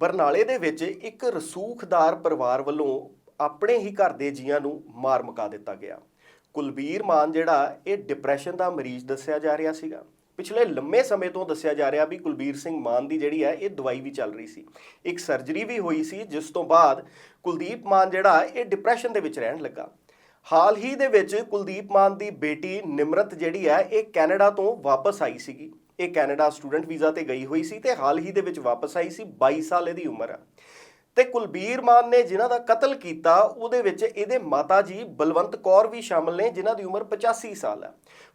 ਬਰਨਾਲੇ ਦੇ ਵਿੱਚ ਇੱਕ ਰਸੂਖਦਾਰ ਪਰਿਵਾਰ ਵੱਲੋਂ ਆਪਣੇ ਹੀ ਘਰ ਦੇ ਜੀਆਂ ਨੂੰ ਮਾਰ ਮੁਕਾ ਦਿੱਤਾ ਗਿਆ। ਕੁਲਬੀਰ ਮਾਨ ਜਿਹੜਾ, ਇਹ ਡਿਪਰੈਸ਼ਨ ਦਾ ਮਰੀਜ਼ ਦੱਸਿਆ ਜਾ ਰਿਹਾ ਸੀਗਾ। ਪਿਛਲੇ ਲੰਮੇ ਸਮੇਂ ਤੋਂ ਦੱਸਿਆ ਜਾ ਰਿਹਾ ਵੀ ਕੁਲਬੀਰ ਸਿੰਘ ਮਾਨ ਦੀ ਜਿਹੜੀ ਹੈ, ਇਹ ਦਵਾਈ ਵੀ ਚੱਲ ਰਹੀ ਸੀ। ਇੱਕ ਸਰਜਰੀ ਵੀ ਹੋਈ ਸੀ, ਜਿਸ ਤੋਂ ਬਾਅਦ ਕੁਲਦੀਪ ਮਾਨ ਜਿਹੜਾ, ਇਹ ਡਿਪਰੈਸ਼ਨ ਦੇ ਵਿੱਚ ਰਹਿਣ ਲੱਗਾ। ਹਾਲ ਹੀ ਦੇ ਵਿੱਚ ਕੁਲਦੀਪ ਮਾਨ ਦੀ ਬੇਟੀ ਨਿਮਰਤ ਜਿਹੜੀ ਹੈ, ਇਹ ਕੈਨੇਡਾ ਤੋਂ ਵਾਪਸ ਆਈ ਸੀਗੀ। ਇਹ ਕੈਨੇਡਾ ਸਟੂਡੈਂਟ ਵੀਜ਼ਾ ਤੇ ਗਈ ਹੋਈ ਸੀ ਤੇ ਹਾਲ ਹੀ ਦੇ ਵਿੱਚ ਵਾਪਸ ਆਈ ਸੀ 22 ਸਾਲ ਇਹਦੀ ਉਮਰ। ਆ ਤੇ ਕੁਲਬੀਰ ਮਾਨ ਨੇ ਜਿਨ੍ਹਾਂ ਦਾ ਕਤਲ ਕੀਤਾ, ਉਹਦੇ ਵਿੱਚ ਇਹਦੇ ਮਾਤਾ ਜੀ ਬਲਵੰਤ ਕੌਰ ਵੀ ਸ਼ਾਮਲ ਨੇ, ਜਿਨ੍ਹਾਂ ਦੀ ਉਮਰ 85 ਸਾਲ ਹੈ।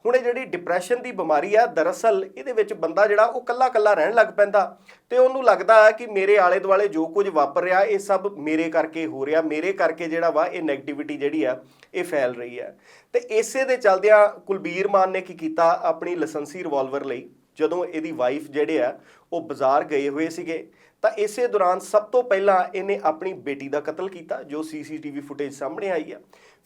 ਹੁਣ ਇਹ ਜਿਹੜੀ ਡਿਪਰੈਸ਼ਨ ਦੀ ਬਿਮਾਰੀ ਆ, ਦਰਅਸਲ ਇਹਦੇ ਵਿੱਚ ਬੰਦਾ ਜਿਹੜਾ ਉਹ ਕੱਲਾ ਕੱਲਾ ਰਹਿਣ ਲੱਗ ਪੈਂਦਾ। ਤੇ ਉਹਨੂੰ ਲੱਗਦਾ ਹੈ ਕਿ ਮੇਰੇ ਆਲੇ ਦੁਆਲੇ ਜੋ ਕੁਝ ਵਾਪਰ ਰਿਹਾ, ਇਹ ਸਭ ਮੇਰੇ ਕਰਕੇ ਹੋ ਰਿਹਾ, ਮੇਰੇ ਕਰਕੇ ਜਿਹੜਾ ਵਾ ਇਹ 네ਗੇਟਿਵਿਟੀ ਜਿਹੜੀ ਆ, ਇਹ ਫੈਲ ਰਹੀ ਹੈ। ਤੇ ਇਸੇ ਦੇ ਚੱਲਦਿਆਂ ਕੁਲਬੀਰ ਮਾਨ ਨੇ ਕੀ ਕੀਤਾ, ਆਪਣੀ ਲਾਇਸੈਂਸੀ ਰਿਵਾਲਵਰ ਲਈ। ਜਦੋਂ ਇਹਦੀ ਵਾਈਫ ਜਿਹੜੇ ਆ, ਉਹ ਬਾਜ਼ਾਰ ਗਏ ਹੋਏ ਸੀਗੇ, ਤਾਂ ਇਸੇ ਦੌਰਾਨ ਸਭ ਤੋਂ ਪਹਿਲਾਂ ਇਹਨੇ ਆਪਣੀ ਬੇਟੀ ਦਾ ਕਤਲ ਕੀਤਾ, ਜੋ ਸੀਸੀਟੀਵੀ ਫੁਟੇਜ ਸਾਹਮਣੇ ਆਈ ਆ।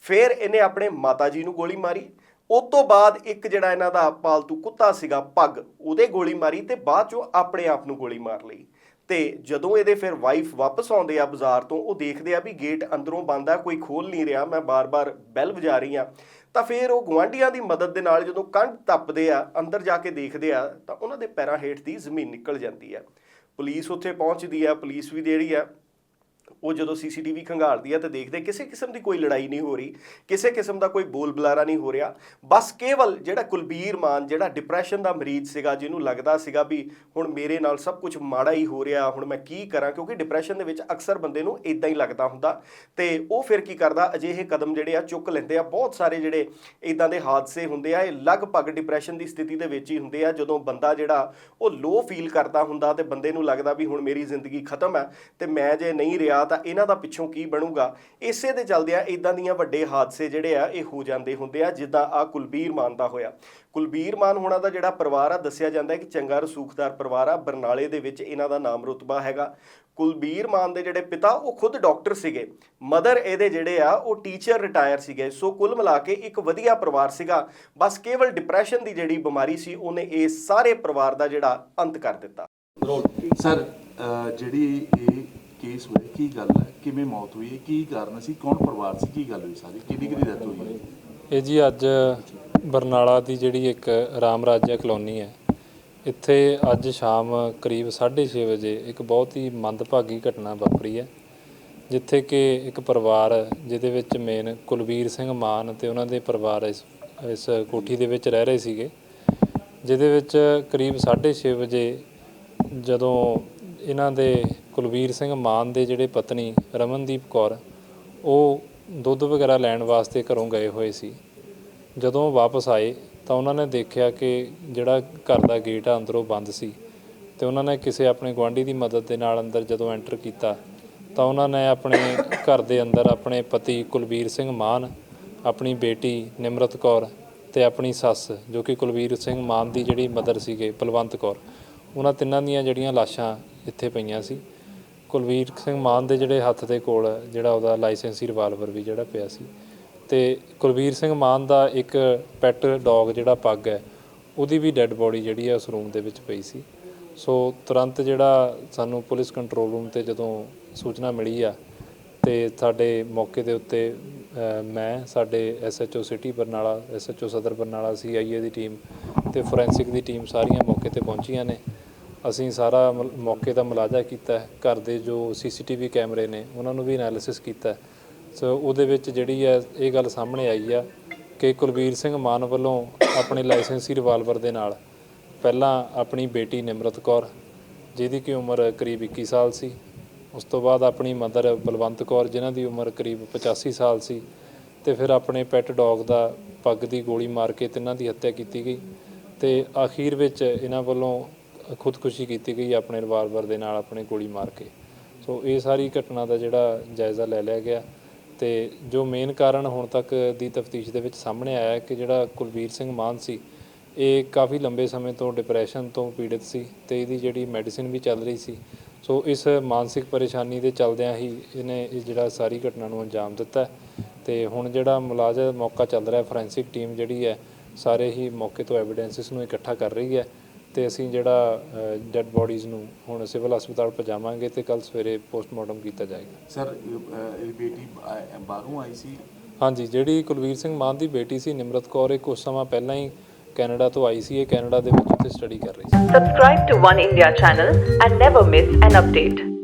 ਫਿਰ ਇਹਨੇ ਆਪਣੇ ਮਾਤਾ ਜੀ ਨੂੰ ਗੋਲੀ ਮਾਰੀ। ਉਸ ਤੋਂ ਬਾਅਦ ਇੱਕ ਜਿਹੜਾ ਇਹਨਾਂ ਦਾ ਪਾਲਤੂ ਕੁੱਤਾ ਸੀਗਾ, ਪੱਗ, ਉਹਦੇ ਗੋਲੀ ਮਾਰੀ ਤੇ ਬਾਅਦ ਚੋਂ ਆਪਣੇ ਆਪ ਨੂੰ ਗੋਲੀ ਮਾਰ ਲਈ। ਤੇ ਜਦੋਂ ਇਹਦੇ ਫਿਰ ਵਾਈਫ ਵਾਪਸ ਆਉਂਦੇ ਆ ਬਾਜ਼ਾਰ ਤੋਂ, ਉਹ ਦੇਖਦੇ ਆ ਵੀ ਗੇਟ ਅੰਦਰੋਂ ਬੰਦ ਆ, ਕੋਈ ਖੋਲ ਨਹੀਂ ਰਿਹਾ। ਮੈਂ ਬਾਰ-ਬਾਰ ਬੈਲ ਵਜਾ ਰਹੀ ਆ ਤਾਂ ਫਿਰ ਉਹ ਗੁਆਂਢੀਆਂ ਦੀ ਮਦਦ ਦੇ ਨਾਲ ਜਦੋਂ ਕੰਧ ਟੱਪਦੇ ਆ, ਅੰਦਰ ਜਾ ਕੇ ਦੇਖਦੇ ਆ, ਤਾਂ ਉਹਨਾਂ ਦੇ ਪੈਰਾਂ ਹੇਠ ਦੀ ਜ਼ਮੀਨ ਨਿਕਲ ਜਾਂਦੀ ਆ। ਪੁਲਿਸ ਉੱਥੇ ਪਹੁੰਚਦੀ ਆ, ਪੁਲਿਸ ਵੀ ਜਿਹੜੀ ਆ ਉਹ ਜਦੋਂ ਸੀਸੀਟੀਵੀ ਖੰਗਾਲਦੀ ਆ ਤੇ ਦੇਖਦੇ ਕਿਸੇ ਕਿਸਮ ਦੀ ਕੋਈ ਲੜਾਈ ਨਹੀਂ ਹੋ ਰਹੀ, ਕਿਸੇ ਕਿਸਮ ਦਾ ਕੋਈ ਬੋਲ ਬੁਲਾਰਾ ਨਹੀਂ ਹੋ ਰਿਹਾ। ਬਸ ਕੇਵਲ ਜਿਹੜਾ ਕੁਲਬੀਰ ਮਾਨ, ਜਿਹੜਾ ਡਿਪਰੈਸ਼ਨ ਦਾ ਮਰੀਜ਼ ਸੀਗਾ, ਜਿਹਨੂੰ ਲੱਗਦਾ ਸੀਗਾ ਵੀ ਹੁਣ ਮੇਰੇ ਨਾਲ ਸਭ ਕੁਝ ਮਾੜਾ ਹੀ ਹੋ ਰਿਹਾ, ਹੁਣ ਮੈਂ ਕੀ ਕਰਾਂ, ਕਿਉਂਕਿ ਡਿਪਰੈਸ਼ਨ ਦੇ ਵਿੱਚ ਅਕਸਰ ਬੰਦੇ ਨੂੰ ਇਦਾਂ ਹੀ ਲੱਗਦਾ ਹੁੰਦਾ। ਤੇ ਉਹ ਫਿਰ ਕੀ ਕਰਦਾ, ਅਜਿਹੇ ਕਦਮ ਜਿਹੜੇ ਆ ਚੁੱਕ ਲੈਂਦੇ ਆ। ਬਹੁਤ ਸਾਰੇ ਜਿਹੜੇ ਇਦਾਂ ਦੇ ਹਾਦਸੇ ਹੁੰਦੇ ਆ, ਇਹ ਲਗਭਗ ਡਿਪਰੈਸ਼ਨ ਦੀ ਸਥਿਤੀ ਦੇ ਵਿੱਚ ਹੀ ਹੁੰਦੇ ਆ। ਜਦੋਂ ਬੰਦਾ ਜਿਹੜਾ ਉਹ ਲੋ ਫੀਲ ਕਰਦਾ ਹੁੰਦਾ ਤੇ ਬੰਦੇ ਨੂੰ ਲੱਗਦਾ ਵੀ ਹੁਣ ਮੇਰੀ ਜ਼ਿੰਦਗੀ ਖਤਮ ਹੈ ਤੇ ਮੈਂ ਜੇ ਨਹੀਂ ਰਿਹਾ ਤਾਂ ਇਹਨਾਂ ਦਾ ਪਿੱਛੋਂ ਕੀ ਬਣੂਗਾ? ਇਸੇ ਦੇ ਚੱਲਦਿਆਂ ਇਦਾਂ ਦੀਆਂ ਵੱਡੇ ਹਾਦਸੇ ਜਿਹੜੇ ਆ, ਇਹ ਹੋ ਜਾਂਦੇ ਹੁੰਦੇ ਆ, ਜਿੱਦਾਂ ਆ ਕੁਲਬੀਰ ਮਾਨ ਦਾ ਹੋਇਆ। ਕੁਲਬੀਰ ਮਾਨ ਹੋਣਾ ਦਾ ਜਿਹੜਾ ਪਰਿਵਾਰ ਆ, ਦੱਸਿਆ ਜਾਂਦਾ ਹੈ ਕਿ ਚੰਗਾ ਰਸੂਖਦਾਰ ਪਰਿਵਾਰ ਆ, ਬਰਨਾਲੇ ਦੇ ਵਿੱਚ ਇਹਨਾਂ ਦਾ ਨਾਮ ਰੁਤਬਾ ਹੈਗਾ। ਕੁਲਬੀਰ ਮਾਨ ਦੇ ਜਿਹੜੇ ਪਿਤਾ, ਉਹ ਖੁਦ ਡਾਕਟਰ ਸੀਗੇ। ਮਦਰ ਇਹਦੇ ਜਿਹੜੇ ਆ, ਉਹ ਟੀਚਰ ਰਿਟਾਇਰ ਸੀਗੇ। ਸੋ ਕੁੱਲ ਮਿਲਾ ਕੇ ਇੱਕ ਵਧੀਆ ਪਰਿਵਾਰ ਸੀਗਾ। ਬਸ ਕੇਵਲ ਡਿਪਰੈਸ਼ਨ ਦੀ ਜਿਹੜੀ ਬਿਮਾਰੀ ਸੀ, ਉਹਨੇ ਇਹ ਸਾਰੇ ਪਰਿਵਾਰ ਦਾ ਜਿਹੜਾ ਅੰਤ ਕਰ ਦਿੱਤਾ। ਸਰ ਜਿਹੜੀ ਇਹ ਕੇਸ ਹੋਇਆ, ਕੀ ਗੱਲ ਹੈ? ਕਿਵੇਂ ਮੌਤ ਹੋਈ ਹੈ? ਕੀ ਕਾਰਨ ਸੀ? ਕੌਣ ਪਰਿਵਾਰ ਸੀ? ਕੀ ਗੱਲ ਹੋਈ ਸਾਰੀ? ਕਿਹਦੀ ਕਿਹਦੀ ਡੈਥ ਹੋਈ ਹੈ? ਇਹ ਜੀ ਅੱਜ ਬਰਨਾਲਾ ਦੀ ਜਿਹੜੀ ਇੱਕ ਰਾਮ ਰਾਜਾ ਕਲੋਨੀ ਹੈ, ਇੱਥੇ ਅੱਜ ਸ਼ਾਮ ਕਰੀਬ 6:30 ਵਜੇ ਇੱਕ ਬਹੁਤ ਹੀ ਮੰਦਭਾਗੀ ਘਟਨਾ ਵਾਪਰੀ ਹੈ, ਜਿੱਥੇ ਕਿ ਇੱਕ ਪਰਿਵਾਰ ਜਿਹਦੇ ਵਿੱਚ ਮੇਨ ਕੁਲਵੀਰ ਸਿੰਘ ਮਾਨ ਤੇ ਉਹਨਾਂ ਦੇ ਪਰਿਵਾਰ ਇਸ ਇਸ ਕੋਠੀ ਦੇ ਵਿੱਚ ਰਹਿ ਰਹੇ ਸੀਗੇ, ਜਿਹਦੇ ਵਿੱਚ ਕਰੀਬ 6:30 ਵਜੇ ਜਦੋਂ ਇਹਨਾਂ ਦੇ ਕੁਲਵੀਰ ਸਿੰਘ ਮਾਨ ਦੇ ਜਿਹੜੇ ਪਤਨੀ ਰਮਨਦੀਪ ਕੌਰ, ਉਹ ਦੁੱਧ ਵਗੈਰਾ ਲੈਣ ਵਾਸਤੇ ਘਰੋਂ ਗਏ ਹੋਏ ਸੀ। ਜਦੋਂ ਵਾਪਸ ਆਏ ਤਾਂ ਉਹਨਾਂ ਨੇ ਦੇਖਿਆ ਕਿ ਜਿਹੜਾ ਘਰ ਦਾ ਗੇਟ ਆ ਅੰਦਰੋਂ ਬੰਦ ਸੀ ਤੇ ਉਹਨਾਂ ਨੇ ਕਿਸੇ ਆਪਣੇ ਗੁਆਂਢੀ ਦੀ ਮਦਦ ਦੇ ਨਾਲ ਅੰਦਰ ਜਦੋਂ ਐਂਟਰ ਕੀਤਾ ਤਾਂ ਉਹਨਾਂ ਨੇ ਆਪਣੇ ਘਰ ਦੇ ਅੰਦਰ ਆਪਣੇ ਪਤੀ ਕੁਲਵੀਰ ਸਿੰਘ ਮਾਨ, ਆਪਣੀ ਬੇਟੀ ਨਿਮਰਤ ਕੌਰ ਤੇ ਆਪਣੀ ਸੱਸ ਜੋ ਕਿ ਕੁਲਵੀਰ ਸਿੰਘ ਮਾਨ ਦੀ ਜਿਹੜੀ ਮਦਰ ਸੀਗੇ ਬਲਵੰਤ ਕੌਰ, ਉਹਨਾਂ ਤਿੰਨਾਂ ਦੀਆਂ ਜਿਹੜੀਆਂ ਲਾਸ਼ਾਂ ਇੱਥੇ ਪਈਆਂ ਸੀ। ਕੁਲਵੀਰ ਸਿੰਘ ਮਾਨ ਦੇ ਜਿਹੜੇ ਹੱਥ ਦੇ ਕੋਲ ਜਿਹੜਾ ਉਹਦਾ ਲਾਇਸੈਂਸੀ ਰਿਵਾਲਵਰ ਵੀ ਜਿਹੜਾ ਪਿਆ ਸੀ। ਤੇ ਕੁਲਵੀਰ ਸਿੰਘ ਮਾਨ ਦਾ ਇੱਕ ਪੈਟ ਡੌਗ ਜਿਹੜਾ ਪੱਗ ਹੈ, ਉਹਦੀ ਵੀ ਡੈੱਡ ਬੋਡੀ ਜਿਹੜੀ ਹੈ ਉਸ ਰੂਮ ਦੇ ਵਿੱਚ ਪਈ ਸੀ। ਸੋ ਤੁਰੰਤ ਜਿਹੜਾ ਸਾਨੂੰ ਪੁਲਿਸ ਕੰਟਰੋਲ ਰੂਮ ਤੇ ਜਦੋਂ ਸੂਚਨਾ ਮਿਲੀ ਆ, ਤੇ ਸਾਡੇ ਮੌਕੇ ਦੇ ਉੱਤੇ ਮੈਂ, ਸਾਡੇ SHO city Barnala SHO Sadar Barnala CIA ਦੀ ਟੀਮ ਤੇ ਫੋਰੈਂਸਿਕ ਦੀ ਟੀਮ ਸਾਰੀਆਂ ਮੌਕੇ ਤੇ ਪਹੁੰਚੀਆਂ ਨੇ। ਅਸੀਂ ਸਾਰਾ ਮ- ਮੌਕੇ ਦਾ ਮੁਲਾਜ਼ਾ ਕੀਤਾ ਹੈ। ਘਰ ਦੇ ਜੋ ਸੀਸੀਟੀਵੀ ਕੈਮਰੇ ਨੇ, ਉਹਨਾਂ ਨੂੰ ਵੀ ਐਨਾਲਿਸਿਸ ਕੀਤਾ ਹੈ। ਸੋ ਉਹਦੇ ਵਿੱਚ ਜਿਹੜੀ ਹੈ, ਇਹ ਗੱਲ ਸਾਹਮਣੇ ਆਈ ਆ ਕਿ ਕੁਲਵੀਰ ਸਿੰਘ ਮਾਨ ਵੱਲੋਂ ਆਪਣੇ ਲਾਇਸੈਂਸੀ ਰਿਵਾਲਵਰ ਦੇ ਨਾਲ ਪਹਿਲਾਂ ਆਪਣੀ ਬੇਟੀ ਨਿਮਰਤ ਕੌਰ, ਜਿਹਦੀ ਕਿ ਉਮਰ ਕਰੀਬ 21 ਸਾਲ ਸੀ, ਉਸ ਤੋਂ ਬਾਅਦ ਆਪਣੀ ਮਦਰ ਬਲਵੰਤ ਕੌਰ, ਜਿਨ੍ਹਾਂ ਦੀ ਉਮਰ ਕਰੀਬ 85 ਸਾਲ ਸੀ, ਤੇ ਫਿਰ ਆਪਣੇ ਪੈਟ ਡੌਗ ਦਾ ਪੱਗ ਦੀ ਗੋਲੀ ਮਾਰ ਕੇ ਤਿੰਨਾਂ ਦੀ ਹੱਤਿਆ ਕੀਤੀ ਗਈ ਤੇ ਅਖੀਰ ਵਿੱਚ ਇਹਨਾਂ ਵੱਲੋਂ ਖੁਦਕੁਸ਼ੀ ਕੀਤੀ ਗਈ ਆਪਣੇ ਰਿਵਾਲਵਰ ਦੇ ਨਾਲ ਆਪਣੇ ਗੋਲੀ ਮਾਰ ਕੇ। ਸੋ ਇਹ ਸਾਰੀ ਘਟਨਾ ਦਾ ਜਿਹੜਾ ਜਾਇਜ਼ਾ ਲੈ ਲਿਆ ਗਿਆ। ਤੇ ਜੋ ਮੇਨ ਕਾਰਨ ਹੁਣ ਤੱਕ ਦੀ ਤਫਤੀਸ਼ ਦੇ ਵਿੱਚ ਸਾਹਮਣੇ ਆਇਆ ਹੈ ਕਿ ਜਿਹੜਾ ਕੁਲਵੀਰ ਸਿੰਘ ਮਾਨ ਸੀ, ਇਹ ਕਾਫੀ ਲੰਬੇ ਸਮੇਂ ਤੋਂ ਡਿਪਰੈਸ਼ਨ ਤੋਂ ਪੀੜਿਤ ਸੀ ਤੇ ਇਹਦੀ ਜਿਹੜੀ ਮੈਡੀਸਿਨ ਵੀ ਚੱਲ ਰਹੀ ਸੀ। ਸੋ ਇਸ ਮਾਨਸਿਕ ਪਰੇਸ਼ਾਨੀ ਦੇ ਚੱਲਦਿਆਂ ਹੀ ਇਹਨੇ ਇਹ ਜਿਹੜਾ ਸਾਰੀ ਘਟਨਾ ਨੂੰ ਅੰਜਾਮ ਦਿੱਤਾ ਹੈ। ਤੇ ਹੁਣ ਜਿਹੜਾ ਮੁਲਾਜ਼ਮ ਮੌਕਾ ਚੱਲ ਰਿਹਾ ਫੋਰੈਂਸਿਕ ਟੀਮ ਜਿਹੜੀ ਹੈ, ਸਾਰੇ ਹੀ ਮੌਕੇ ਤੋਂ ਐਵੀਡੈਂਸਿਸ ਨੂੰ ਇਕੱਠਾ ਕਰ ਰਹੀ ਹੈ। ਤੇ ਅਸੀਂ ਜਿਹੜਾ ਡੈੱਡ ਬੋਡੀਜ਼ ਨੂੰ ਹੁਣ ਸਿਵਲ ਹਸਪਤਾਲ ਪਹੁੰਚਾਵਾਂਗੇ ਤੇ ਕੱਲ ਸਵੇਰੇ ਪੋਸਟਮਾਰਟਮ ਕੀਤਾ ਜਾਏਗਾ। ਸਰ ਇਹ, ਬੇਟੀ ਬਾ- ਬਾਹਰੋਂ ਆਈ ਸੀ? ਹਾਂਜੀ ਜਿਹੜੀ ਕੁਲਵੀਰ ਸਿੰਘ ਮਾਨ ਦੀ ਬੇਟੀ ਸੀ ਨਿਮਰਤ ਕੌਰ ਇਹ ਕੁਝ ਸਮਾਂ ਪਹਿਲਾਂ ਹੀ ਕੈਨੇਡਾ ਤੋਂ ਆਈ ਸੀ ਇਹ ਕੈਨੇਡਾ ਦੇ ਵਿੱਚ ਉੱਥੇ ਸਟੱਡੀ ਕਰ ਰਹੀ ਸੀ। Subscribe to One India channel and never miss an update.